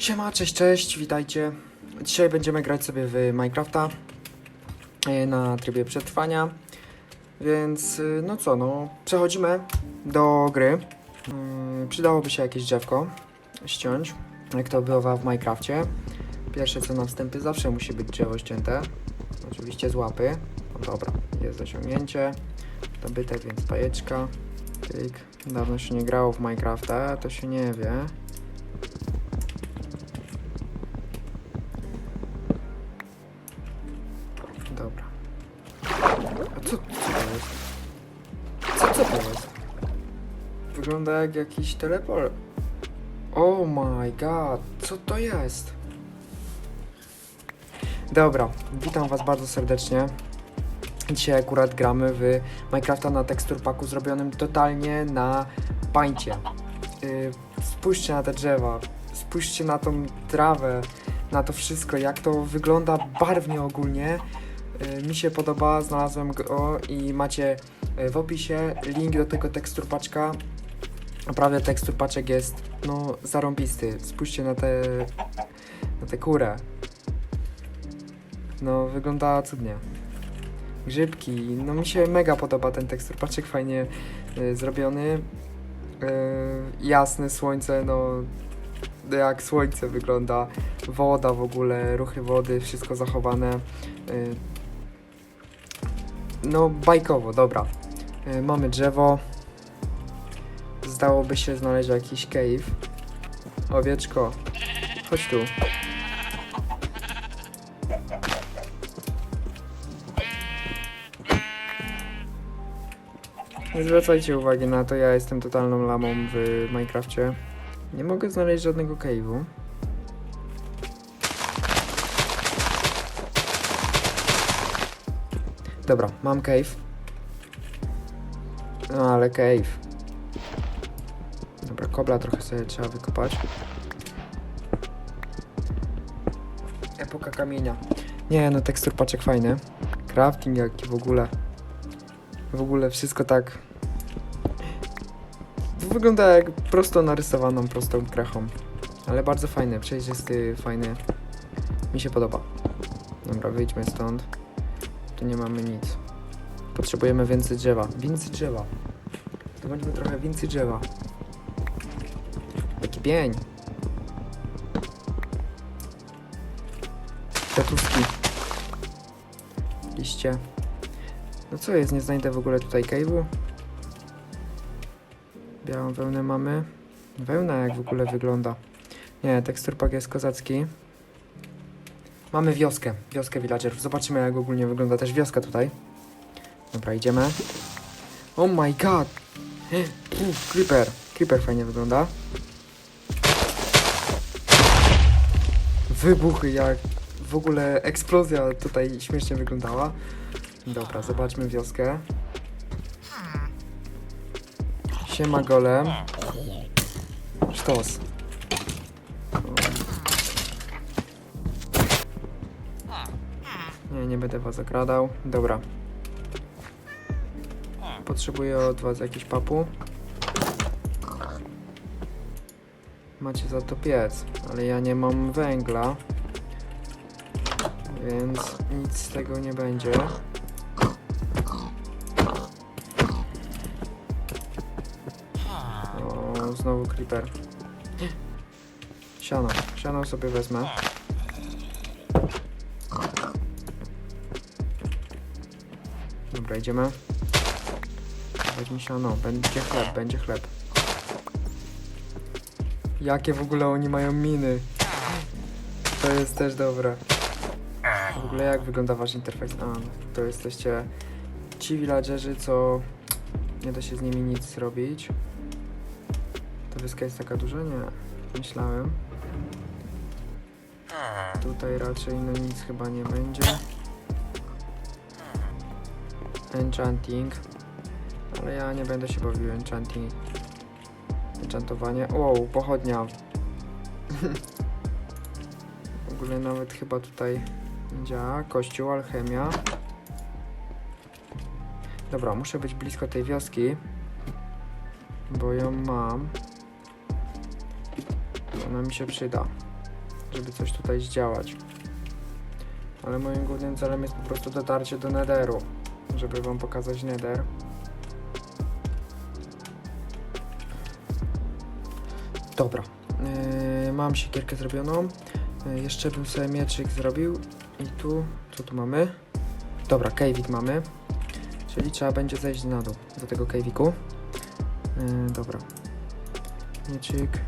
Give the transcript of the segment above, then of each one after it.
Siema, cześć, cześć, witajcie. Dzisiaj będziemy grać sobie w Minecrafta e, na trybie przetrwania. Więc y, no co, no przechodzimy do gry. Mm, Przydałoby się jakieś drzewko ściąć, jak to bywa w Minecrafcie. Pierwsze co na wstępie zawsze musi być drzewo ścięte. Oczywiście z łapy. No dobra, jest osiągnięcie. Dobyte, więc pajeczka. Tyk. Dawno się nie grało w Minecrafta, to się nie wie. Wygląda jak jakiś teleport. Oh my god, co to jest? Dobra, witam was bardzo serdecznie. Dzisiaj akurat gramy w Minecrafta na tekstur paku zrobionym totalnie na pańcie. Yy, spójrzcie na te drzewa, spójrzcie na tą trawę, na to wszystko, jak to wygląda barwnie ogólnie. Yy, mi się podoba, znalazłem go i macie yy, w opisie link do tego tekstur paczka. Naprawdę tekstur paczek jest no zarąbisty. Spójrzcie na te na tę kurę. No wygląda cudnie. Grzybki, no mi się mega podoba ten tekstur paczek, fajnie y, zrobiony. Y, jasne słońce, no jak słońce wygląda, woda w ogóle, ruchy wody, wszystko zachowane. Y, no bajkowo, dobra. Y, mamy drzewo. Zdałoby się znaleźć jakiś cave. Owieczko, chodź tu. Zwracajcie uwagi na to, ja jestem totalną lamą w Minecrafcie. Nie mogę znaleźć żadnego cave'u. Dobra, mam cave. No ale cave. Dobra, kobla trochę sobie trzeba wykopać. Epoka kamienia. Nie, no tekstur paczek fajny. Crafting jaki w ogóle. W ogóle wszystko tak. Wygląda jak prosto narysowaną, prostą krechą. Ale bardzo fajny, przejrzysty, fajny. Mi się podoba. Dobra, wyjdźmy stąd. Tu nie mamy nic. Potrzebujemy więcej drzewa. Więcej drzewa. To będziemy trochę więcej drzewa. Pień. Kwiatuszki. Liście. No co jest, nie znajdę w ogóle tutaj cave'u? Białą wełnę mamy. Wełna jak w ogóle wygląda. Nie, tekstur pak jest kozacki. Mamy wioskę, wioskę villagerów. Zobaczymy jak ogólnie wygląda też wioska tutaj. Dobra, idziemy. Oh my god! Uf, creeper. Creeper fajnie wygląda. Wybuchy jak w ogóle eksplozja tutaj śmiesznie wyglądała. Dobra, zobaczmy wioskę. Siema golem. Sztos. Nie, nie będę was okradał. Dobra. Potrzebuję od was jakiś papu. Macie za to piec, ale ja nie mam węgla. Więc nic z tego nie będzie. O, znowu creeper. Siano, siano sobie wezmę. Dobra, idziemy. Weźmy siano, będzie chleb, będzie chleb. Jakie w ogóle oni mają miny? To jest też dobre. W ogóle jak wygląda wasz interfejs? A, to jesteście ci villagerzy, co nie da się z nimi nic zrobić. Ta wyska jest taka duża? Nie. Myślałem. Tutaj raczej no nic chyba nie będzie. Enchanting. Ale ja nie będę się bawił enchanting. Enchantowanie. Wow, pochodnia. w ogóle nawet chyba tutaj działa. Kościół, alchemia. Dobra, muszę być blisko tej wioski. Bo ją mam. Ona mi się przyda. żeby coś tutaj zdziałać. Ale moim głównym celem jest po prostu dotarcie do Netheru, żeby wam pokazać Nether. Dobra, yy, mam siekierkę zrobioną. Yy, jeszcze bym sobie mieczyk zrobił. I tu, co tu mamy? Dobra, kejwik mamy. Czyli trzeba będzie zejść na dół do tego kejwiku. Yy, dobra. Mieczyk.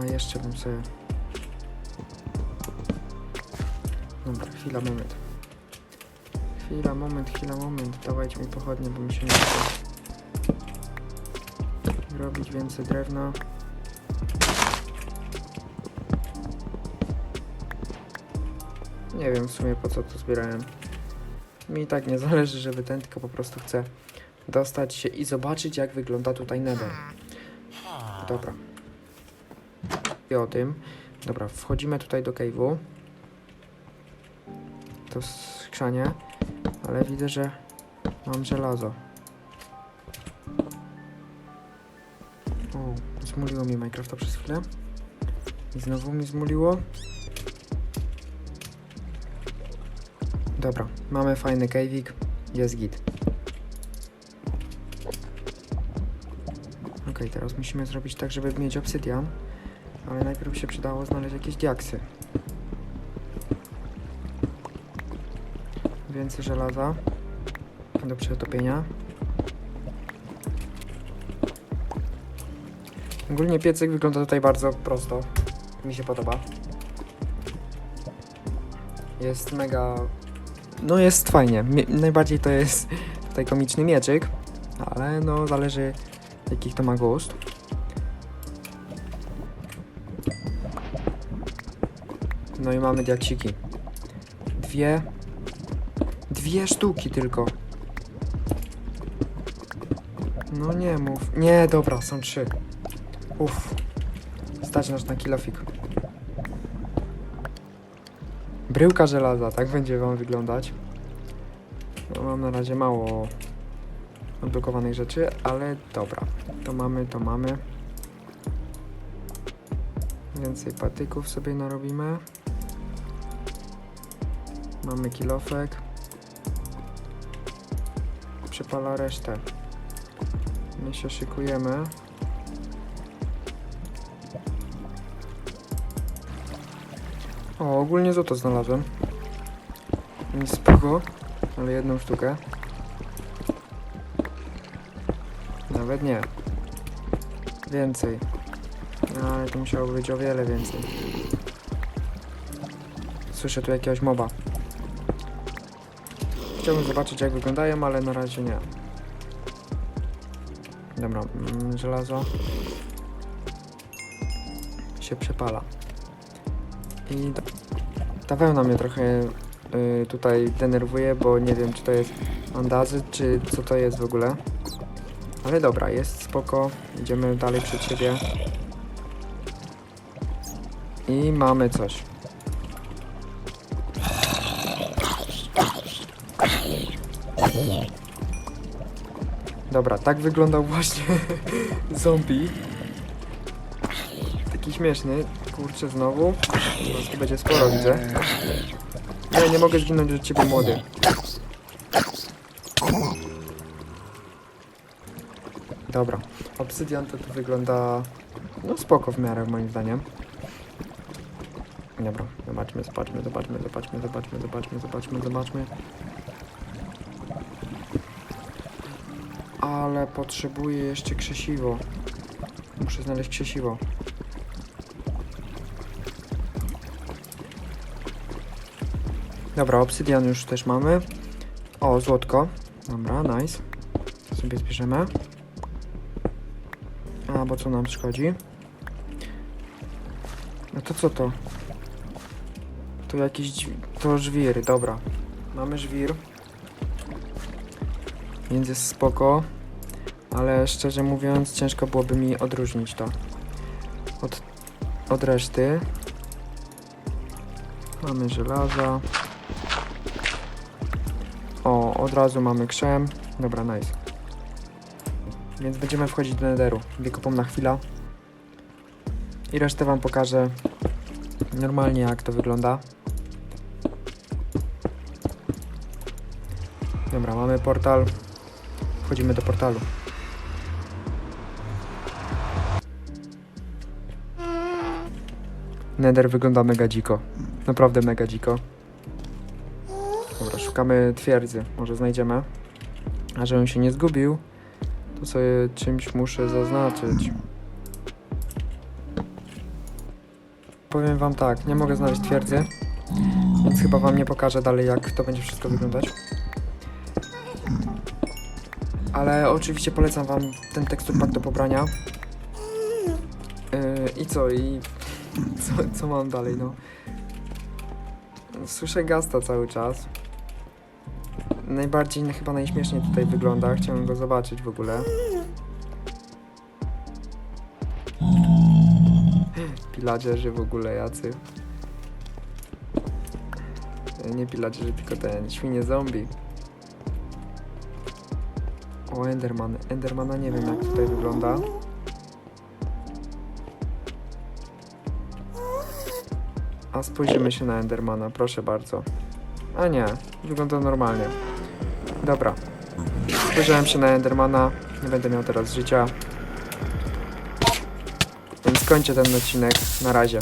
A jeszcze bym sobie... Dobra, chwila, moment. Chwila, moment, chwila, moment. Dawajcie mi pochodnie, bo mi się nie chce robić więcej drewna. Nie wiem w sumie po co to zbierałem. Mi tak nie zależy, żeby ten, tylko po prostu chcę dostać się i zobaczyć jak wygląda tutaj nether. Dobra. I o tym. Dobra, wchodzimy tutaj do cave'u. To skrzanie. Ale widzę, że mam żelazo. O, zmuliło mi Minecrafta przez chwilę. I znowu mi zmuliło. Dobra, mamy fajny cave'ik. Jest git. Ok, teraz musimy zrobić tak, żeby mieć obsydian. Ale najpierw się przydało znaleźć jakieś diaksy. Więcej żelaza do przetopienia. Ogólnie piecyk wygląda tutaj bardzo prosto. Mi się podoba. Jest mega... No jest fajnie. Najbardziej to jest tutaj komiczny mieczyk. Ale no zależy jakich to ma gust. No i mamy diaksiki. Dwie. Dwie sztuki tylko. No nie mów. Nie, dobra, są trzy. Uff. Stać nas na kilofik. Bryłka żelaza, tak będzie wam wyglądać. No, mam na razie mało odblokowanych rzeczy, ale dobra. To mamy, to mamy. Więcej patyków sobie narobimy. Mamy kilofek. Przepala resztę. My się szykujemy. O, ogólnie złoto znalazłem. Nie spoko, ale jedną sztukę. Nawet nie. Więcej. No, ale to musiało być o wiele więcej. Słyszę tu jakiegoś moba. Chciałbym zobaczyć jak wyglądają, ale na razie nie. Dobra, mm, żelazo się przepala. I ta, ta wełna mnie trochę y, tutaj denerwuje, bo nie wiem czy to jest andazy, czy co to jest w ogóle. Ale dobra, jest spoko. Idziemy dalej przed siebie. I mamy coś. Dobra, tak wyglądał właśnie zombie. Taki śmieszny. Kurczę, znowu. Teraz będzie sporo, widzę. Nie, nie mogę zginąć do ciebie, młody. Dobra. Obsydian to tu wygląda... No spoko w miarę, moim zdaniem. Dobra, zobaczmy, zobaczmy, zobaczmy, zobaczmy, zobaczmy, zobaczmy, zobaczmy, zobaczmy. Ale potrzebuję jeszcze krzesiwo. Muszę znaleźć krzesiwo. Dobra, obsydian już też mamy. O, złotko. Dobra, nice. To sobie zbierzemy. A, bo co nam szkodzi? No to co to? To jakiś... To żwir, dobra. Mamy żwir. Więc jest spoko. Ale szczerze mówiąc, ciężko byłoby mi odróżnić to od, od reszty. Mamy żelaza. Od razu mamy krzem. Dobra, nice. Więc będziemy wchodzić do netheru. Wykopam na chwilę. I resztę wam pokażę normalnie jak to wygląda. Dobra, mamy portal. Wchodzimy do portalu. Nether wygląda mega dziko. Naprawdę mega dziko. Szukamy twierdzy. Może znajdziemy. A żebym się nie zgubił, to sobie czymś muszę zaznaczyć. Powiem wam tak, nie mogę znaleźć twierdzy, więc chyba wam nie pokażę dalej jak to będzie wszystko wyglądać. Ale oczywiście polecam wam ten tekstur pack do pobrania. Yy, I co? I co, co mam dalej, no? Słyszę gasta cały czas. Najbardziej, no, chyba najśmieszniej tutaj wygląda. Chciałem go zobaczyć w ogóle. Pillagerzy w ogóle jacy. E, Nie pillagerzy, tylko ten świnie zombie. O, Enderman. Endermana nie wiem jak tutaj wygląda. A spojrzymy się na Endermana, proszę bardzo. A nie, wygląda normalnie. Dobra. Spojrzałem się na Endermana, nie będę miał teraz życia. Więc kończę ten odcinek. Na razie.